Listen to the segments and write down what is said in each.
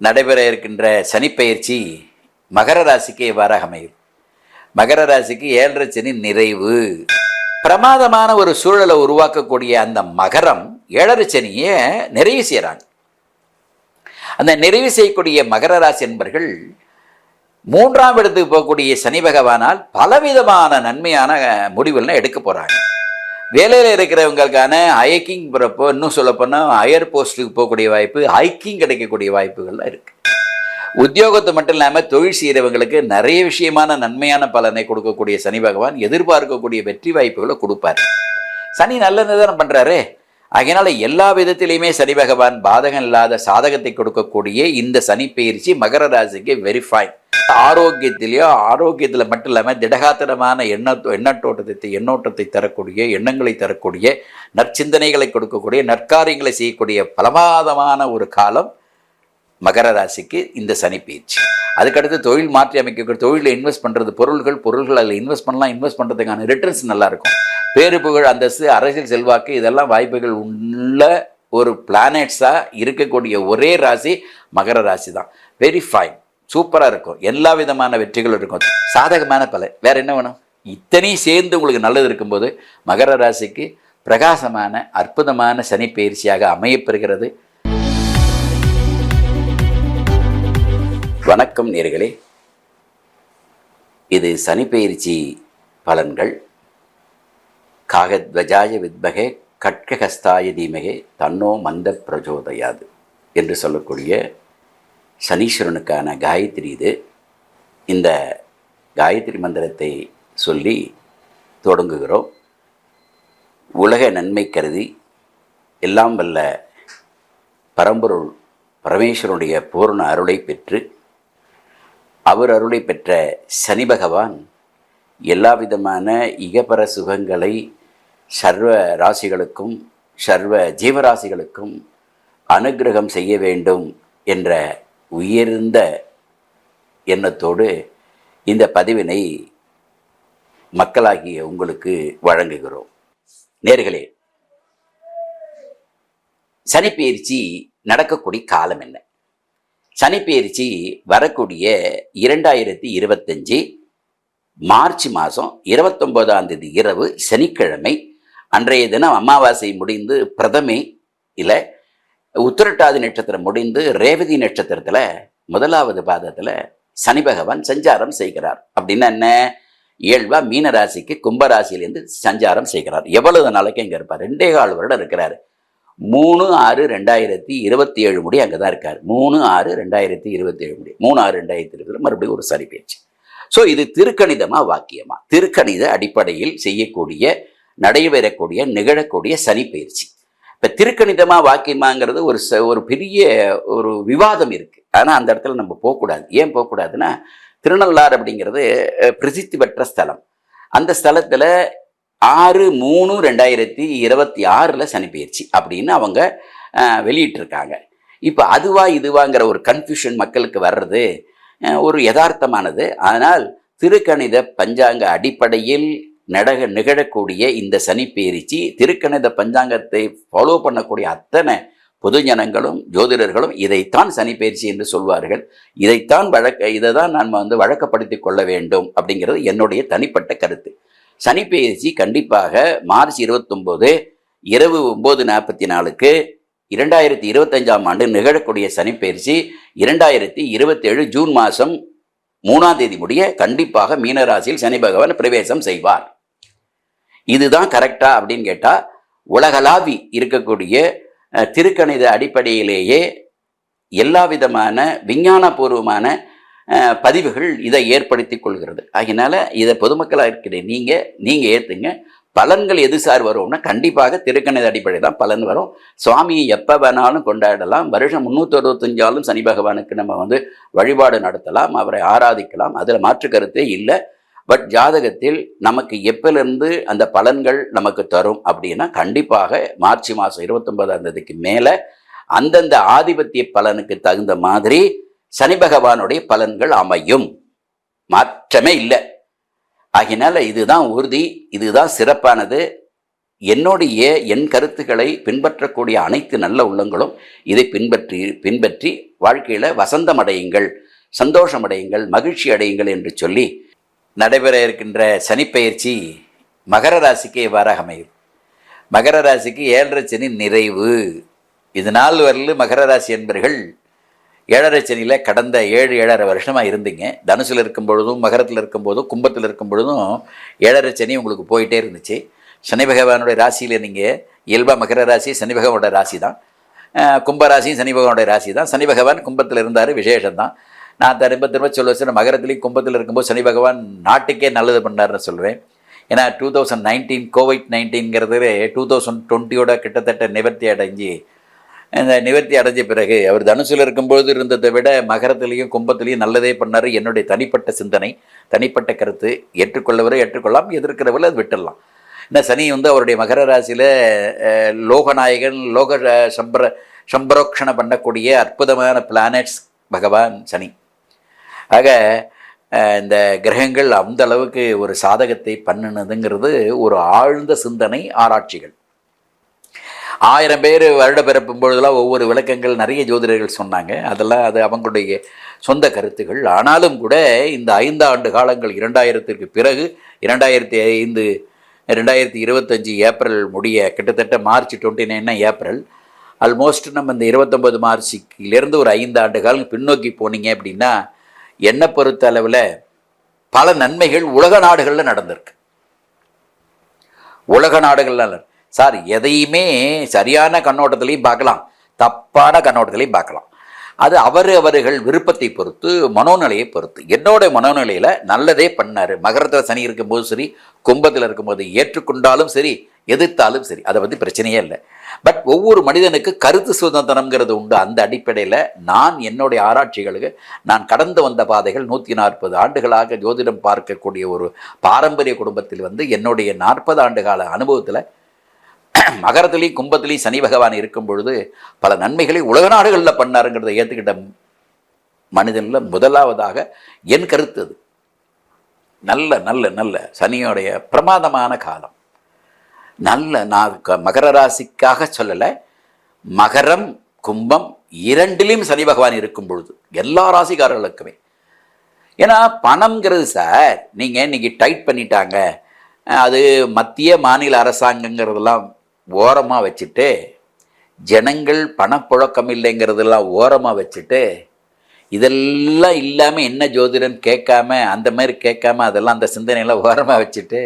நடைபெற இருக்கின்ற சனிப்பெயர்ச்சி மகர ராசிக்கு எவ்வாறாக அமையும்? மகர ராசிக்கு ஏழரை சனி நிறைவு. பிரமாதமான ஒரு சூழலை உருவாக்கக்கூடிய அந்த மகரம் ஏழரை சனியை நிறைவு செய்கிறாங்க. அந்த நிறைவு செய்யக்கூடிய மகர ராசி என்பர்கள் மூன்றாம் இடத்துக்கு போகக்கூடிய சனி பகவானால் பலவிதமான நன்மையான முடிவுகள்லாம் எடுக்க போகிறாங்க வேலையில் இருக்கிறவங்களுக்கான ஹைக்கிங் போகிறப்போ இன்னும் சொல்லப்போனால் ஹையர் போஸ்ட்டுக்கு போகக்கூடிய வாய்ப்பு ஹைக்கிங் கிடைக்கக்கூடிய வாய்ப்புகள்லாம் இருக்குது உத்தியோகத்தை மட்டும் இல்லாமல் தொழில் செய்கிறவங்களுக்கு நிறைய விஷயமான நன்மையான பலனை கொடுக்கக்கூடிய சனி பகவான் எதிர்பார்க்கக்கூடிய வெற்றி வாய்ப்புகளை கொடுப்பார். சனி நல்லது தானே பண்ணுறாரு அதனால் எல்லா விதத்திலையுமே சனி பகவான் பாதகம் இல்லாத சாதகத்தை கொடுக்கக்கூடிய இந்த சனி பயிற்சி மகர ராசிக்கு வெரி ஃபைன் ஆரோக்கியத்திலேயோ ஆரோக்கியத்தில் மட்டும் இல்லாமல் திடகாத்திரமான எண்ண எண்ணத்தோட்டத்தை எண்ணோட்டத்தை தரக்கூடிய எண்ணங்களை தரக்கூடிய நற்சிந்தனைகளை கொடுக்கக்கூடிய நற்காரியங்களை செய்யக்கூடிய பலமாதமான ஒரு காலம் மகர ராசிக்கு இந்த சனி பயிற்சி. அதுக்கடுத்து தொழில் மாற்றி அமைக்கக்கூடிய தொழிலில் இன்வெஸ்ட் பண்ணுறது பொருள்கள் பொருள்கள் அதில் இன்வெஸ்ட் பண்ணலாம் இன்வெஸ்ட் பண்ணுறதுக்கான ரிட்டர்ன்ஸ் நல்லாயிருக்கும் பேரு புகழ் அந்தஸ்து அரசியல் செல்வாக்கு இதெல்லாம் வாய்ப்புகள் உள்ள ஒரு பிளானட்ஸாக இருக்கக்கூடிய ஒரே ராசி மகர ராசி தான் வெரி ஃபைன் சூப்பராக இருக்கும். எல்லா விதமான வெற்றிகளும் இருக்கும். சாதகமான பலன். வேற என்ன வேணும்? இத்தனையும் சேர்ந்து உங்களுக்கு நல்லது இருக்கும்போது மகர ராசிக்கு பிரகாசமான அற்புதமான சனி பயிற்சியாக அமையப்பெறுகிறது. வணக்கம் நேர்களே. இது சனி பயிற்சி பலன்கள். காகத்வஜாய வித்மகே கட்கஹஸ்தாய தீமகே தன்னோ மந்த பிரஜோதயாது என்று சொல்லக்கூடிய சனீஸ்வரனுக்கான காயத்ரி இது. இந்த காயத்ரி மந்திரத்தை சொல்லி தொடங்குகிறோம். உலக நன்மை கருதி எல்லாம் வல்ல பரம்பொருள் பரமேஸ்வரனுடைய பூர்ண அருளை பெற்று அவர் அருளை பெற்ற சனி பகவான் எல்லா விதமான இகபர சுகங்களை சர்வ ராசிகளுக்கும் சர்வ ஜீவராசிகளுக்கும் அனுக்கிரகம் செய்ய வேண்டும் என்ற உயர்ந்த எண்ணத்தோடு இந்த பதிவினை மக்களாகிய உங்களுக்கு வழங்குகிறோம். நேர்களே சனிப்பெயர்ச்சி நடக்கக்கூடிய காலம் என்ன? சனிப்பெயர்ச்சி வரக்கூடிய இரண்டாயிரத்தி இருபத்தஞ்சி மார்ச் மாதம் இருபத்தொம்போதாம் தேதி இரவு சனிக்கிழமை அன்றைய தினம் அமாவாசை முடிந்து பிரதமை இல்லை உத்திரட்டாதி நட்சத்திரம் முடிந்து ரேவதி நட்சத்திரத்தில் முதலாவது பாதத்தில் சனி பகவான் சஞ்சாரம் செய்கிறார். அப்படின்னா என்ன? இயல்பா மீன ராசிக்கு கும்பராசியிலேருந்து சஞ்சாரம் செய்கிறார். எவ்வளவு நாளைக்கு இங்கே இருப்பார்? ரெண்டே கால் வருடம் இருக்கிறார். மூணு ஆறு ரெண்டாயிரத்தி இருபத்தி ஏழு முடி அங்கே தான் இருக்கார். மூணு ஆறு ரெண்டாயிரத்தி இருபத்தி ஏழு முடி. மூணு ஆறு ரெண்டாயிரத்தி இருபது மறுபடியும் ஒரு சரி பேச்சு. ஸோ இது திருக்கணிதமாக வாக்கியமா. திருக்கணித அடிப்படையில் செய்யக்கூடிய நடைபெறக்கூடிய நிகழக்கூடிய சனி பயிற்சி. இப்போ திருக்கணிதமா வாக்கியமாங்கிறது ஒரு ச ஒரு பெரிய ஒரு விவாதம் இருக்குது ஆனால் அந்த இடத்துல நம்ம போகக்கூடாது. ஏன் போகக்கூடாதுன்னா திருநள்ளாறு அப்படிங்கிறது பிரசித்தி பெற்ற ஸ்தலம். அந்த ஸ்தலத்தில் ஆறு மூணு ரெண்டாயிரத்தி இருபத்தி ஆறில் சனி பயிற்சி அப்படின்னு அவங்க வெளியிட்டிருக்காங்க. இப்போ அதுவா இதுவாங்கிற ஒரு கன்ஃபியூஷன் மக்களுக்கு வர்றது ஒரு யதார்த்தமானது. ஆனால் திருக்கணித பஞ்சாங்க அடிப்படையில் நடக நிகழக்கூடிய இந்த சனி பேரிச்சி திருக்கணித பஞ்சாங்கத்தை ஃபாலோ பண்ணக்கூடிய அத்தனை பொதுஜனங்களும் ஜோதிடர்களும் இதைத்தான் சனி பயிற்சி என்று சொல்வார்கள். இதைத்தான் வழக்க இதை தான் நம்ம வந்து வழக்கப்படுத்தி கொள்ள வேண்டும் அப்படிங்கிறது என்னுடைய தனிப்பட்ட கருத்து. சனி பயிற்சி கண்டிப்பாக மார்ச் இருபத்தொம்போது இரவு ஒம்பது நாற்பத்தி நாலுக்கு இரண்டாயிரத்தி இருபத்தஞ்சாம் ஆண்டு நிகழக்கூடிய சனி பயிற்சி இரண்டாயிரத்தி இருபத்தேழு ஜூன் மாதம் மூணாம் தேதி முடிய கண்டிப்பாக மீனராசியில் சனி பகவான் பிரவேசம் செய்வார். இதுதான் கரெக்டா அப்படின்னு கேட்டால் உலகளாவி இருக்கக்கூடிய திருக்கணித அடிப்படையிலேயே எல்லா விதமான விஞ்ஞானபூர்வமான பதிவுகள் இதை ஏற்படுத்தி கொள்கிறது. அதனால் இதை பொதுமக்களாக இருக்கிற நீங்கள் நீங்கள் ஏற்றுங்க பலன்கள் எது சார் வரும்னா கண்டிப்பாக திருக்கணித அடிப்படை தான் பலன் வரும். சுவாமியை எப்போ வேணாலும் கொண்டாடலாம். வருஷம் முந்நூற்றி அறுபத்தஞ்சாலும் சனி பகவானுக்கு நம்ம வந்து வழிபாடு நடத்தலாம். அவரை ஆராதிக்கலாம். அதில் மாற்று கருத்தே இல்லை. பட் ஜாதகத்தில் நமக்கு எப்பிலிருந்து அந்த பலன்கள் நமக்கு தரும் அப்படின்னா கண்டிப்பாக மார்ச் மாதம் இருபத்தொன்பதாம் தேதிக்கு மேலே அந்தந்த ஆதிபத்திய பலனுக்கு தகுந்த மாதிரி சனி பகவானுடைய பலன்கள் அமையும். மாற்றமே இல்லை. ஆகினால இதுதான் உறுதி இதுதான் சிறப்பானது. என்னுடைய என் கருத்துக்களை பின்பற்றக்கூடிய அனைத்து நல்ல உள்ளங்களும் இதை பின்பற்றி பின்பற்றி வாழ்க்கையில் வசந்தம் அடையுங்கள் சந்தோஷம் அடையுங்கள் மகிழ்ச்சி அடையுங்கள் என்று சொல்லி நடைபெற இருக்கின்ற சனிப்பெயர்ச்சி மகர ராசிக்கு இவ்வாறாக அமையும்? மகர ராசிக்கு ஏழரை சனி நிறைவு. இது நாள் வரலும் மகர ராசி என்பர்கள் ஏழரை சனியில் கடந்த ஏழு ஏழரை வருஷமாக இருந்தீங்க. தனுசில் இருக்கும் பொழுதும் மகரத்தில் இருக்கும் போதும் கும்பத்தில் இருக்கும் பொழுதும் ஏழரை சனி உங்களுக்கு போயிட்டே இருந்துச்சு. சனி பகவானுடைய ராசியில் நீங்கள் இயல்பாக மகர ராசி சனி பகவானோட ராசி தான் கும்பராசியும் சனி பகவானுடைய ராசி தான் சனி பகவான் கும்பத்தில் இருந்தார் விசேஷம் தான் நான் திரும்ப திரும்ப சொல்லுவேன் சார் மகரத்துலேயும் கும்பத்தில் இருக்கும்போது சனி பகவான் நாட்டுக்கே நல்லது பண்ணாருன்னு சொல்லுவேன். ஏன்னா டூ தௌசண்ட் நைன்டீன் கோவிட் நைன்டீன்கிறது டூ தௌசண்ட் டுவெண்ட்டியோட கிட்டத்தட்ட நிவர்த்தி அடைஞ்சு இந்த நிவர்த்தி அடைஞ்ச பிறகு அவர் தனுசில் இருக்கும்போது இருந்ததை விட மகரத்துலேயும் கும்பத்துலேயும் நல்லதே பண்ணார். என்னுடைய தனிப்பட்ட சிந்தனை தனிப்பட்ட கருத்து ஏற்றுக்கொள்ளவரை ஏற்றுக்கொள்ளலாம் எதிர்க்கிறவரை அது விட்டுடலாம். இந்த சனி வந்து அவருடைய மகர ராசியில் லோகநாயகன் லோக சம்பர சம்பரோக்ஷணம் பண்ணக்கூடிய அற்புதமான பிளானட்ஸ் பகவான் சனி. ஆக இந்த கிரகங்கள் அந்த அளவுக்கு ஒரு சாதகத்தை பண்ணுனதுங்கிறது ஒரு ஆழ்ந்த சிந்தனை ஆராய்ச்சிகள். ஆயிரம் பேர் வருட பிறப்பும் பொழுதெல்லாம் ஒவ்வொரு விளக்கங்கள் நிறைய ஜோதிடர்கள் சொன்னாங்க. அதெல்லாம் அது அவங்களுடைய சொந்த கருத்துகள். ஆனாலும் கூட இந்த ஐந்து ஆண்டு காலங்கள் இரண்டாயிரத்திற்கு பிறகு இரண்டாயிரத்தி ஐந்து ரெண்டாயிரத்தி இருபத்தஞ்சி ஏப்ரல் முடிய கிட்டத்தட்ட மார்ச் டுவெண்ட்டி நைன்னா ஏப்ரல் ஆல்மோஸ்ட் நம்ம இந்த இருபத்தொம்பது மார்ச்சுலேருந்து ஒரு ஐந்து ஆண்டு காலம் பின்னோக்கி போனீங்க அப்படின்னா என்னை பொறுத்த அளவில் பல நன்மைகள் உலக நாடுகளில் நடந்திருக்கு. உலக நாடுகளில் சார் எதையுமே சரியான கண்ணோட்டத்திலையும் பார்க்கலாம். தப்பான கண்ணோட்டத்திலையும் பார்க்கலாம். அது அவர் அவர்கள் விருப்பத்தை பொறுத்து மனோநிலையை பொறுத்து. என்னோட மனோநிலையில் நல்லதே பண்ணார். மகரத்தில் சனி இருக்கும்போது சரி கும்பத்தில் இருக்கும்போது ஏற்றுக்கொண்டாலும் சரி எதிர்த்தாலும் சரி அதை பற்றி பிரச்சனையே இல்லை. பட் ஒவ்வொரு மனிதனுக்கு கருத்து சுதந்திரம்ங்கிறது உண்டு. அந்த அடிப்படையில் நான் என்னுடைய ஆராய்ச்சிகளுக்கு நான் கடந்து வந்த பாதைகள் நூற்றி நாற்பது ஆண்டுகளாக ஜோதிடம் பார்க்கக்கூடிய ஒரு பாரம்பரிய குடும்பத்தில் வந்து என்னுடைய நாற்பது ஆண்டு கால அனுபவத்தில் மகரத்திலையும் கும்பத்திலையும் சனி பகவான் இருக்கும் பொழுது பல நன்மைகளை உலக நாடுகளில் பண்ணாருங்கிறத ஏற்றுக்கிட்ட மனிதனில் முதலாவதாக என் கருத்து அது. நல்ல நல்ல நல்ல சனியோடைய பிரமாதமான காலம். நல்ல நான் க- மகர ராசிக்காக சொல்லலை மகரம் கும்பம் இரண்டிலையும் சனி பகவான் இருக்கும் பொழுது எல்லா ராசிக்காரர்களுக்குமே. ஏன்னா பணம்ங்கிறது சார் நீங்கள் இன்னைக்கு டைட் பண்ணிட்டாங்க அது மத்திய மாநில அரசாங்கங்கிறதெல்லாம் ஓரமாக வச்சுட்டு ஜனங்கள் பணப்புழக்கம் இல்லைங்கிறதெல்லாம் ஓரமாக வச்சுட்டு இதெல்லாம் இல்லாமல் என்ன ஜோதிடன் கேட்காம அந்த மாதிரி கேட்காம அதெல்லாம் அந்த சிந்தனையெல்லாம் ஓரமாக வச்சுட்டு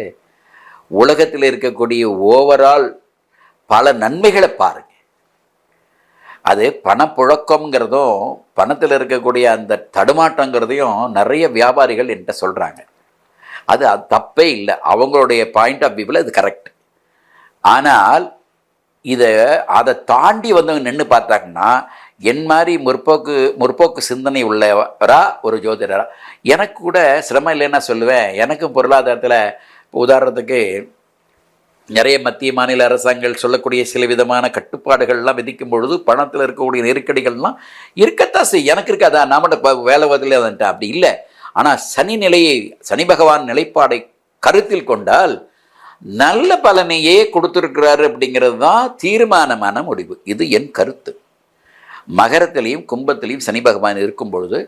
உலகத்தில் இருக்கக்கூடிய ஓவரால் பல நன்மைகளை பாருங்க. அது பணப்புழக்கம்ங்கிறதும் பணத்தில் இருக்கக்கூடிய அந்த தடுமாட்டங்கிறதையும் நிறைய வியாபாரிகள் என்கிட்ட சொல்கிறாங்க அது அது தப்பே இல்லை. அவங்களுடைய பாயிண்ட் ஆஃப் வியூவில் அது கரெக்ட் ஆனால் இதை அதை தாண்டி வந்தவங்க நின்று பார்த்தாங்கன்னா என் மாதிரி முற்போக்கு முற்போக்கு சிந்தனை உள்ளவரா ஒரு ஜோதிடரா? எனக்கு கூட சிரமம் இல்லைன்னா சொல்லுவேன். எனக்கும் பொருளாதாரத்தில் இப்போ உதாரணத்துக்கு நிறைய மத்திய மாநில அரசாங்கங்கள் சொல்லக்கூடிய சில விதமான கட்டுப்பாடுகள்லாம் விதிக்கும் பொழுது பணத்தில் இருக்கக்கூடிய நெருக்கடிகள்லாம் இருக்கத்தான் செய் எனக்கு இருக்காதா நாமட்ட வேலை பதில் அப்படி இல்லை. ஆனால் சனி நிலையை சனி பகவான் நிலைப்பாடை கருத்தில் கொண்டால் நல்ல பலனையே கொடுத்துருக்கிறாரு அப்படிங்கிறது தான் தீர்மானமான முடிவு. இது என் கருத்து. மகரத்திலையும் கும்பத்திலையும் சனி பகவான் இருக்கும் பொழுது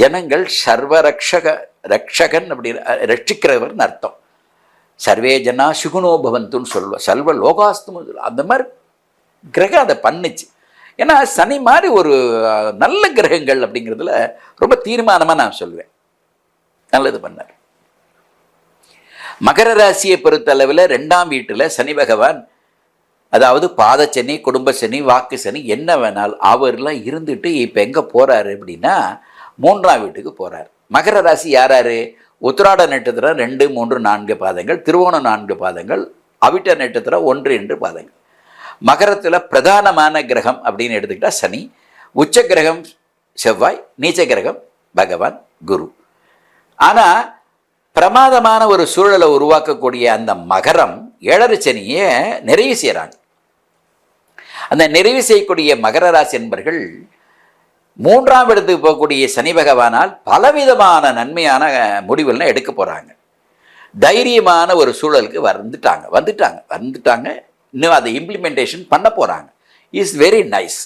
ஜனங்கள் சர்வ ரக்ஷக ரக்ஷகன் அப்படி ரட்சிக்கிறவர்னு அர்த்தம். சர்வே ஜனா சுகுணோ பவந்துன்னு சொல்லுவோம் சர்வ லோகாஸ்து அந்த மாதிரி கிரகம் அதை பண்ணுச்சு. ஏன்னா சனி மாதிரி ஒரு நல்ல கிரகங்கள் அப்படிங்கிறதுல ரொம்ப தீர்மானமாக நான் சொல்லுவேன் நல்லது பண்ணார். மகர ராசியை பொறுத்தளவில் ரெண்டாம் வீட்டில் சனி பகவான் அதாவது பாதச்சனி குடும்ப சனி வாக்கு சனி என்ன வேணாலும் அவர்லாம் இருந்துட்டு இப்போ எங்கே போகிறாரு அப்படின்னா மூன்றாம் வீட்டுக்கு போகிறார் மகர ராசி யாராரு? உத்திராட நட்சத்திரம் ரெண்டு மூன்று நான்கு பாதங்கள் திருவோணம் நான்கு பாதங்கள் அவிட்ட நட்சத்திரம் ஒன்று என்று பாதங்கள். மகரத்தில் பிரதானமான கிரகம் அப்படின்னு எடுத்துக்கிட்டால் சனி. உச்ச கிரகம் செவ்வாய் நீச்ச கிரகம் பகவான் குரு. ஆனால் பிரமாதமான ஒரு சூழலை உருவாக்கக்கூடிய அந்த மகரம் ஏழரை சனியை நிறைவு செய்கிறாங்க அந்த நிறைவு செய்யக்கூடிய மகர ராசி என்பர்கள் மூன்றாம் இடத்துக்கு போகக்கூடிய சனி பகவானால் பலவிதமான நன்மையான முடிவுகளை எடுக்க போகிறாங்க தைரியமான ஒரு சூழலுக்கு வந்துட்டாங்க. வந்துட்டாங்க. வந்துட்டாங்க. இன்னும் அதை இம்ப்ளிமெண்டேஷன் பண்ண போகிறாங்க இஸ் வெரி நைஸ்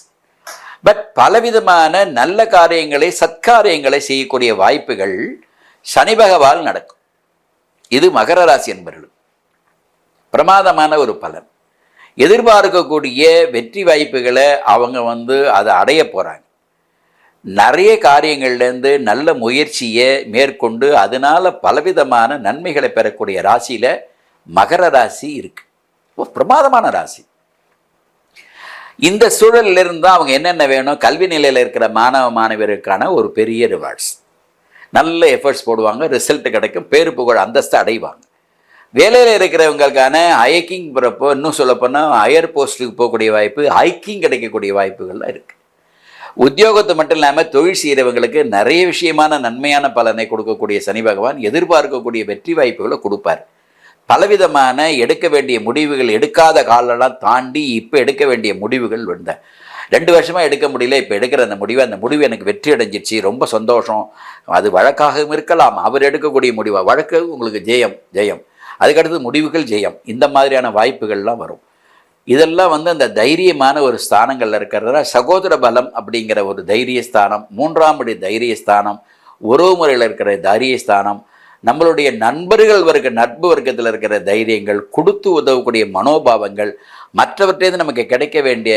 பட் பலவிதமான நல்ல காரியங்களை சத்காரியங்களை செய்யக்கூடிய வாய்ப்புகள் சனி பகவால் நடக்கும். இது மகர ராசி என்பவர்கள் பிரமாதமான ஒரு பலன். எதிர்பார்க்கக்கூடிய வெற்றி வாய்ப்புகளை அவங்க வந்து அதை அடைய போகிறாங்க நிறைய காரியங்கள்லேருந்து நல்ல முயற்சியை மேற்கொண்டு அதனால் பலவிதமான நன்மைகளை பெறக்கூடிய ராசியில் மகர ராசி இருக்குது பிரமாதமான ராசி. இந்த சூழலில் இருந்தால் அவங்க என்னென்ன வேணும்? கல்வி நிலையில் இருக்கிற மாணவ மாணவருக்கான ஒரு பெரிய ரிவார்ட்ஸ் நல்ல எஃபர்ட்ஸ் போடுவாங்க ரிசல்ட் கிடைக்கும் பேரு புகழ் அந்தஸ்து அடைவாங்க. வேலையில் இருக்கிறவங்களுக்கான ஹைக்கிங் போகிறப்போ இன்னும் சொல்லப்போனால் ஹையர் போஸ்ட்டுக்கு போகக்கூடிய வாய்ப்பு ஹைக்கிங் கிடைக்கக்கூடிய வாய்ப்புகள்லாம் இருக்குது உத்தியோகத்தை மட்டும் இல்லாமல் தொழில் செய்கிறவங்களுக்கு நிறைய விஷயமான நன்மையான பலனை கொடுக்கக்கூடிய சனி பகவான் எதிர்பார்க்கக்கூடிய வெற்றி வாய்ப்புகளை கொடுப்பார். பலவிதமான எடுக்க வேண்டிய முடிவுகள் எடுக்காத காலெல்லாம் தாண்டி இப்போ எடுக்க வேண்டிய முடிவுகள் வந்த ரெண்டு வருஷமாக எடுக்க முடியல இப்போ எடுக்கிற அந்த முடிவு அந்த முடிவு எனக்கு வெற்றி அடைஞ்சிருச்சு ரொம்ப சந்தோஷம். அது வழக்காகவும் இருக்கலாம். அவர் எடுக்கக்கூடிய முடிவாக வழக்கு உங்களுக்கு ஜெயம் ஜெயம். அதுக்கடுத்து முடிவுகள் ஜெயம். இந்த மாதிரியான வாய்ப்புகள்லாம் வரும். இதெல்லாம் வந்து அந்த தைரியமான ஒரு ஸ்தானங்களில் இருக்கிறத சகோதர பலம் அப்படிங்கிற ஒரு தைரிய ஸ்தானம் மூன்றாம் படி தைரிய ஸ்தானம் உறவு முறையில் இருக்கிற தைரிய ஸ்தானம் நம்மளுடைய நண்பர்கள் வர்க்க நட்பு வர்க்கத்தில் இருக்கிற தைரியங்கள் கொடுத்து உதவக்கூடிய மனோபாவங்கள் மற்றவற்றேந்து நமக்கு கிடைக்க வேண்டிய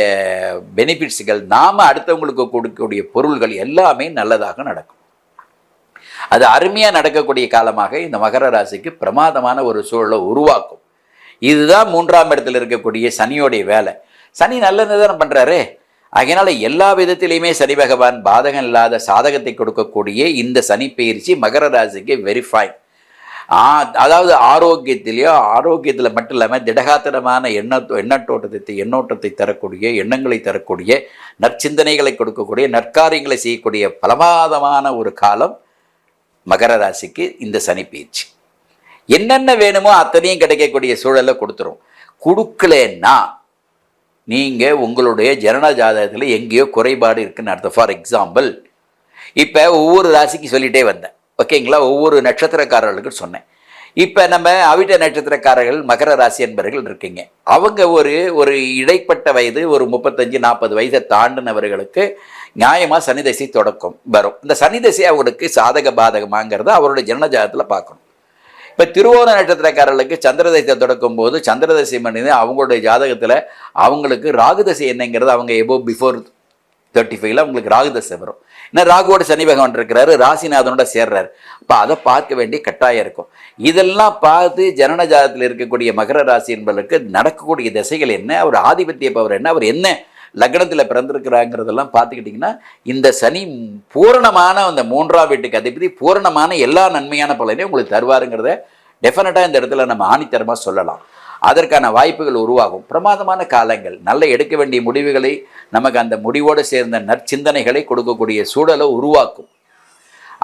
பெனிஃபிட்ஸுகள் நாம் அடுத்தவங்களுக்கு கொடுக்கக்கூடிய பொருள்கள் எல்லாமே நல்லதாக நடக்கும். அது அருமையாக நடக்கக்கூடிய காலமாக இந்த மகர ராசிக்கு பிரமாதமான ஒரு சூழலை உருவாக்கும். இதுதான் மூன்றாம் இடத்துல இருக்கக்கூடிய சனியோடைய வேலை. சனி நல்ல தானே பண்ணுறாரு அதனால் எல்லா விதத்திலையுமே சனி பகவான் பாதகம் இல்லாத சாதகத்தை கொடுக்கக்கூடிய இந்த சனி பயிற்சி மகர ராசிக்கு வெரி ஃபைன் அதாவது ஆரோக்கியத்திலேயோ ஆரோக்கியத்தில் மட்டும் இல்லாமல் திடகாத்திரமான எண்ண எண்ணத்தோட்டத்தை எண்ணோட்டத்தை தரக்கூடிய எண்ணங்களை தரக்கூடிய நற்சிந்தனைகளை கொடுக்கக்கூடிய நற்காரியங்களை செய்யக்கூடிய பலமாதமான ஒரு காலம் மகர ராசிக்கு இந்த சனி பயிற்சி. என்னென்ன வேணுமோ அத்தனையும் கிடைக்கக்கூடிய சூழலை கொடுத்துரும். கொடுக்கலன்னா நீங்கள் உங்களுடைய ஜனன ஜாதகத்தில் எங்கேயோ குறைபாடு இருக்குன்னு அர்த்தம். ஃபார் எக்ஸாம்பிள் இப்போ ஒவ்வொரு ராசிக்கு சொல்லிகிட்டே வந்தேன். ஓகேங்களா ஒவ்வொரு நட்சத்திரக்காரர்களுக்கு சொன்னேன். இப்போ நம்ம அவிட்ட நட்சத்திரக்காரர்கள் மகர ராசி என்பவர்கள் இருக்கீங்க. அவங்க ஒரு ஒரு இடைப்பட்ட வயது ஒரு முப்பத்தஞ்சு நாற்பது வயதை தாண்டினவர்களுக்கு நியாயமாக சனி தசை தொடக்கம் வரும். இந்த சனி தசை அவங்களுக்கு சாதக பாதகமாங்கிறத அவருடைய ஜனஜாதத்தில் பார்க்கணும். இப்போ திருவோண நட்சத்திரக்காரர்களுக்கு சந்திரதசை தொடக்கும் போது சந்திரதசை மனிதன் அவங்களுடைய ஜாதகத்தில் அவங்களுக்கு ராகுதசை என்னங்கிறது அவங்க எபோ பிஃபோர் தேர்ட்டி ஃபைவ்ல உங்களுக்கு ராகுதசை வரும். ஏன்னா ராகுவோட சனி பகவான் இருக்கிறாரு ராசிநாதனோட சேர்றாரு. அப்போ அதை பார்க்க வேண்டிய கட்டாயம் இருக்கும். இதெல்லாம் பார்த்து ஜனனஜாதத்தில் இருக்கக்கூடிய மகர ராசி என்பதற்கு நடக்கக்கூடிய திசைகள் என்ன அவர் ஆதிபத்திய பவர் என்ன அவர் என்ன லக்னத்தில் பிறந்திருக்கிறாங்கிறதெல்லாம் பார்த்துக்கிட்டிங்கன்னா இந்த சனி பூரணமான அந்த மூன்றாம் வீட்டுக்கு அதிபதி பூரணமான எல்லா நன்மையான பலனையும் உங்களுக்கு தருவாருங்கிறத டெஃபினட்டாக இந்த இடத்துல நம்ம ஆணித்தரமாக சொல்லலாம். அதற்கான வாய்ப்புகள் உருவாகும். பிரமாதமான காலங்கள். நல்ல எடுக்க வேண்டிய முடிவுகளை நமக்கு அந்த முடிவோடு சேர்ந்த நற்சிந்தனைகளை கொடுக்கக்கூடிய சூழலை உருவாக்கும்.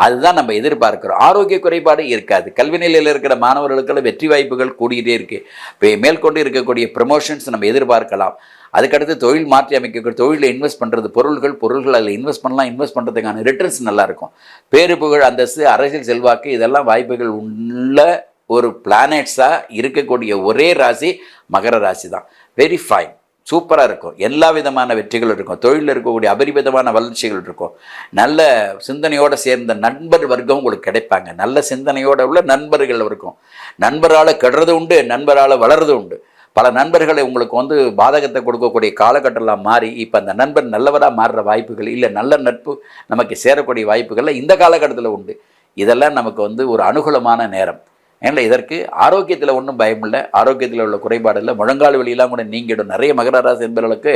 அதுதான் நம்ம எதிர்பார்க்கிறோம். ஆரோக்கிய குறைபாடு இருக்காது. கல்வி நிலையில் இருக்கிற மாணவர்களுக்கு வெற்றி வாய்ப்புகள் கூடிக்கிட்டே இருக்கு. இப்போ மேற்கொண்டு இருக்கக்கூடிய ப்ரமோஷன்ஸ் நம்ம எதிர்பார்க்கலாம். அதுக்கடுத்து தொழில் மாற்றி அமைக்கக்கூடிய தொழிலில் இன்வெஸ்ட் பண்ணுறது பொருள்கள் பொருள்கள் அதில் இன்வெஸ்ட் பண்ணலாம் இன்வெஸ்ட் பண்ணுறதுக்கான ரிட்டர்ன்ஸ் நல்லாயிருக்கும் பேரு புகழ் அந்தஸ்து அரசியல் செல்வாக்கு இதெல்லாம் வாய்ப்புகள் உள்ள ஒரு பிளானட்ஸாக இருக்கக்கூடிய ஒரே ராசி மகர ராசி தான் வெரி ஃபைன் சூப்பராக இருக்கும். எல்லா விதமான வெற்றிகளும் இருக்கும். தொழிலில் இருக்கக்கூடிய அபரிமிதமான வளர்ச்சிகள் இருக்கும். நல்ல சிந்தனையோடு சேர்ந்த நண்பர் வர்க்கம் உங்களுக்கு கிடைப்பாங்க. நல்ல சிந்தனையோடு உள்ள நண்பர்கள் இருக்கும். நண்பரால் கெடுறது உண்டு நண்பரால் வளர்றது உண்டு. பல நண்பர்களை உங்களுக்கு வந்து பாதகத்தை கொடுக்கக்கூடிய காலகட்டம்லாம் மாறி இப்போ அந்த நண்பர் நல்லவராக மாறுற வாய்ப்புகள் இல்லை நல்ல நட்பு நமக்கு சேரக்கூடிய வாய்ப்புகள்லாம் இந்த காலகட்டத்தில் உண்டு. இதெல்லாம் நமக்கு வந்து ஒரு அனுகூலமான நேரம். ஏன்னா இதற்கு ஆரோக்கியத்தில் ஒன்றும் பயம் இல்லை ஆரோக்கியத்தில் உள்ள குறைபாடு இல்லை. முழங்கால் வெளியெல்லாம் கூட நீங்கிடும். நிறைய மகர ராசி என்பவர்களுக்கு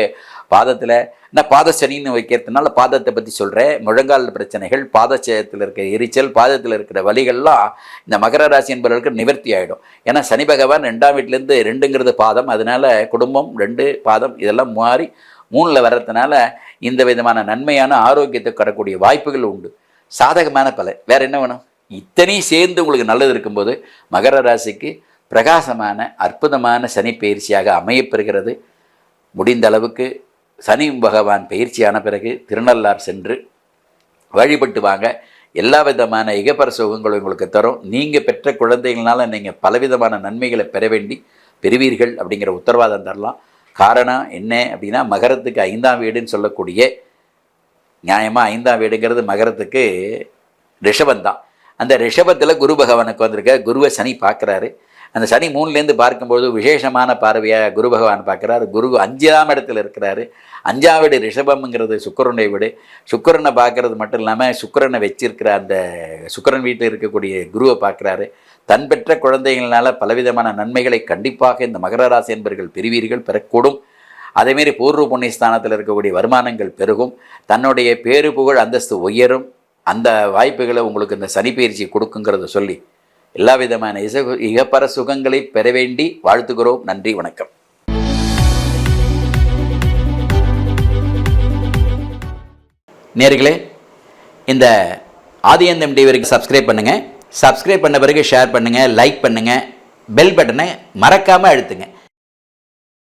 பாதத்தில் நான் பாதசனின்னு வைக்கிறதுனால பாதத்தை பற்றி சொல்கிறேன் முழங்கால் பிரச்சனைகள் பாதச்சயத்தில் இருக்கிற எரிச்சல் பாதத்தில் இருக்கிற வழிகள்லாம் இந்த மகர ராசி என்பவர்களுக்கு நிவர்த்தி ஆகிடும் ஏன்னா சனி பகவான் ரெண்டாம் வீட்டிலேருந்து ரெண்டுங்கிறது பாதம். அதனால குடும்பம் ரெண்டு பாதம் இதெல்லாம் மாறி மூணில் வர்றதுனால இந்த விதமான நன்மையான ஆரோக்கியத்தை தரக்கூடிய வாய்ப்புகள் உண்டு. சாதகமான பல வேறு என்ன வேணும்? இத்தனையும் சேர்ந்து உங்களுக்கு நல்லது இருக்கும்போது மகர ராசிக்கு பிரகாசமான அற்புதமான சனி பயிற்சியாக அமையப்பெறுகிறது. முடிந்த அளவுக்கு சனி பகவான் பயிற்சியான பிறகு திருநள்ளார் சென்று வழிபட்டு வாங்க. எல்லா விதமான இகப்பர சுகங்களும் உங்களுக்கு தரும். நீங்கள் பெற்ற குழந்தைகளால் நீங்கள் பலவிதமான நன்மைகளை பெற வேண்டி பெறுவீர்கள் அப்படிங்கிற உத்தரவாதம் தரலாம். காரணம் என்ன அப்படின்னா மகரத்துக்கு ஐந்தாம் வீடுன்னு சொல்லக்கூடிய நியாயமாக ஐந்தாம் வீடுங்கிறது மகரத்துக்கு ரிஷபந்தான். அந்த ரிஷபத்தில் குரு பகவானுக்கு வந்திருக்க குருவை சனி பார்க்குறாரு. அந்த சனி மூணுலேருந்து பார்க்கும்போது விசேஷமான பார்வையாக குரு பகவான் பார்க்குறாரு. குரு அஞ்சாம் இடத்துல இருக்கிறாரு. அஞ்சாம் வீடு ரிஷபம்ங்கிறது சுக்கரனுடைய வீடு. சுக்கரனை பார்க்கறது மட்டும் இல்லாமல் சுக்கரனை வச்சிருக்கிற அந்த சுக்கரன் வீட்டில் இருக்கக்கூடிய குருவை பார்க்குறாரு. தன் பெற்ற குழந்தைகளால் பலவிதமான நன்மைகளை கண்டிப்பாக இந்த மகர ராசி என்பர்கள் பெறுவீர்கள் பெறக்கூடும். அதேமாரி பூர்வ புண்ணியஸ்தானத்தில் இருக்கக்கூடிய வருமானங்கள் பெருகும். தன்னுடைய பேரு புகழ் அந்தஸ்து உயரும். அந்த வாய்ப்புகளை உங்களுக்கு இந்த சனி பயிற்சி கொடுக்குங்கிறத சொல்லி எல்லா விதமான இசகு இகப்பர சுகங்களை பெற வேண்டி வாழ்த்துகிறோம். நன்றி வணக்கம். நேர்களே இந்த ஆதியந்தம் டிவிக்கு சப்ஸ்கிரைப் பண்ணுங்கள் சப்ஸ்கிரைப் பண்ண பிறகு ஷேர் பண்ணுங்கள் லைக் பண்ணுங்கள் பெல் பட்டனை மறக்காமல் அழுத்துங்க.